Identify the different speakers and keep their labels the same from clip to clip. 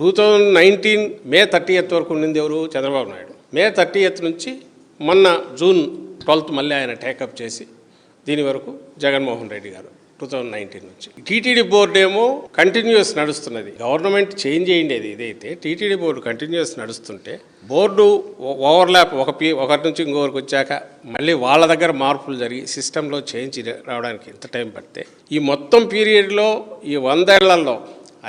Speaker 1: Two thousand nineteen May thirty eighth వరకు ఉండింది ఎవరు? Chandrababu Naidu. May thirty eighth నుంచి మొన్న జూన్ ట్వెల్త్ మళ్ళీ ఆయన టేకప్ చేసి దీని వరకు జగన్మోహన్ రెడ్డి గారు టూ థౌజండ్ నైన్టీన్ నుంచి. టీటీడీ బోర్డు ఏమో కంటిన్యూస్ నడుస్తున్నది. గవర్నమెంట్ చేంజ్ అయ్యిండేది ఇదైతే టీటీడీ బోర్డు కంటిన్యూస్ నడుస్తుంటే బోర్డు ఓవర్లాప్ ఒక పీ ఒకటి నుంచి ఇంకొకరికి వచ్చాక మళ్ళీ వాళ్ళ దగ్గర మార్పులు జరిగి సిస్టంలో చేంజ్ రావడానికి ఎంత టైం పడితే ఈ మొత్తం పీరియడ్లో ఈ వందేళ్ళలో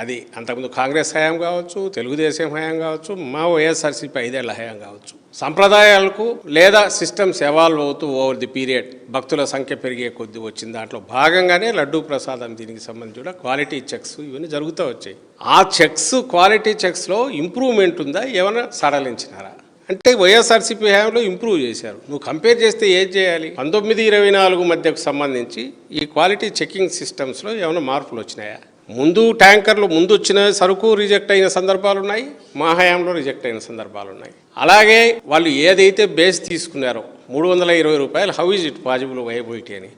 Speaker 1: అది అంతకుముందు కాంగ్రెస్ హయాం కావచ్చు తెలుగుదేశం హయాం కావచ్చు మా వైఎస్ఆర్సీపీ ఐదేళ్ళ హయాం కావచ్చు. సంప్రదాయాలకు లేదా సిస్టమ్స్ ఎవాల్వ్ అవుతూ ఓవర్ ది పీరియడ్ భక్తుల సంఖ్య పెరిగే కొద్ది వచ్చిన దాంట్లో భాగంగానే లడ్డూ ప్రసాదం దీనికి సంబంధించి కూడా క్వాలిటీ చెక్స్ ఇవన్నీ జరుగుతూ వచ్చాయి. ఆ చెక్స్ క్వాలిటీ చెక్స్లో ఇంప్రూవ్మెంట్ ఉందా? ఏమైనా సడలించినారా? అంటే వైఎస్ఆర్సీపీ హయాంలో ఇంప్రూవ్ చేశారు. నువ్వు కంపేర్ చేస్తే ఏం చేయాలి? పంతొమ్మిది ఇరవై నాలుగు మధ్యకు సంబంధించి ఈ క్వాలిటీ చెకింగ్ సిస్టమ్స్లో ఏమైనా మార్పులు వచ్చినాయా? ముందు ట్యాంకర్లు ముందు వచ్చిన సరుకు రిజెక్ట్ అయిన సందర్భాలు ఉన్నాయి మా హయాంలో రిజెక్ట్ అయిన సందర్భాలు ఉన్నాయి అలాగే వాళ్ళు ఏదైతే బేస్ తీసుకున్నారో మూడు వందల ఇరవై రూపాయలు హౌ ఇజ్ ఇట్ పాజిబుల్ వైబోయిటీ అని.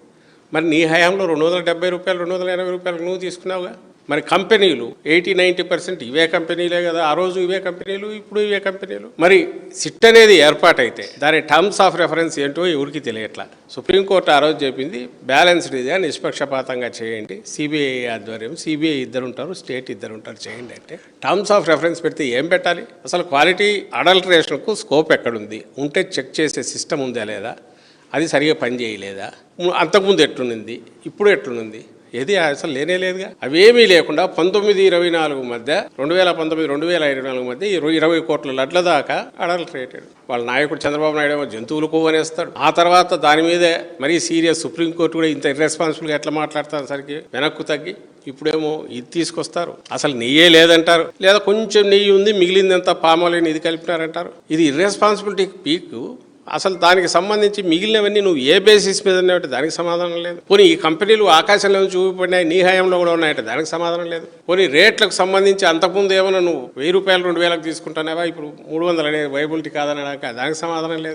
Speaker 1: మరి నీ హయాంలో రెండు వందల డెబ్బై రూపాయలు రెండు వందల ఎనభై రూపాయలు నువ్వు తీసుకున్నావుగా? మరి కంపెనీలు ఎయిటీ నైంటీ పర్సెంట్ ఇవే కంపెనీలే కదా. ఆ రోజు ఇవే కంపెనీలు ఇప్పుడు ఇవే కంపెనీలు. మరి సిట్ అనేది ఏర్పాటైతే దాని టర్మ్స్ ఆఫ్ రెఫరెన్స్ ఏంటో ఎవరికి తెలియట్లా. సుప్రీంకోర్టు ఆ రోజు చెప్పింది బ్యాలెన్స్డ్ ఇదే నిష్పక్షపాతంగా చేయండి. సిబిఐ ఆధ్వర్యం సిబిఐ ఇద్దరు ఉంటారు స్టేట్ ఇద్దరు ఉంటారు చేయండి అంటే. టర్మ్స్ ఆఫ్ రెఫరెన్స్ పెడితే ఏం పెట్టాలి? అసలు క్వాలిటీ అడల్టరేషన్కు స్కోప్ ఎక్కడుంది? ఉంటే చెక్ చేసే సిస్టమ్ ఉందా లేదా? అది సరిగా పని చేయలేదా అంతకుముందు ఎట్లుంది ఇప్పుడు ఎట్లుంది ఏది అసలు లేనే లేదుగా. అవేమీ లేకుండా పంతొమ్మిది ఇరవై నాలుగు మధ్య రెండు వేల పంతొమ్మిది రెండు వేల ఇరవై నాలుగు మధ్య ఇరవై ఇరవై కోట్ల లడ్ల దాకా అడల్టరేటెడ్ వాళ్ళ నాయకుడు చంద్రబాబు నాయుడు ఏమో జంతువులు కోవనేస్తాడు ఆ తర్వాత దాని మీదే మరీ సీరియస్ సుప్రీంకోర్టు కూడా ఇంత ఇర్రెస్పాన్సిబుల్గా ఎట్లా మాట్లాడతారు సరికి వెనక్కు తగ్గి ఇప్పుడేమో ఇది తీసుకొస్తారు. అసలు నెయ్యే లేదంటారు. లేదా కొంచెం నెయ్యి ఉంది మిగిలిందంతా పామాలని ఇది కలిపినారంటారు. ఇది ఇర్రెస్పాన్సిబిలిటీ పీక్ అసలు దానికి సంబంధించి మిగిలినవన్నీ నువ్వు ఏ బేసిస్ మీద ఉన్నాయంటే దానికి సమాధానం లేదు. పోనీ ఈ కంపెనీలు ఆకాశంలో నుంచి చూపిపడినాయి నీ హయాంలో కూడా ఉన్నాయంటే దానికి సమాధానం లేదు. పోనీ రేట్లకు సంబంధించి అంతకుముందు ఏమైనా నువ్వు వెయ్యి రూపాయలు రెండు వేలకు తీసుకుంటానేవా ఇప్పుడు మూడు వందలు అనేది వైబిలిటీ కాదనడానికి దానికి సమాధానం లేదు.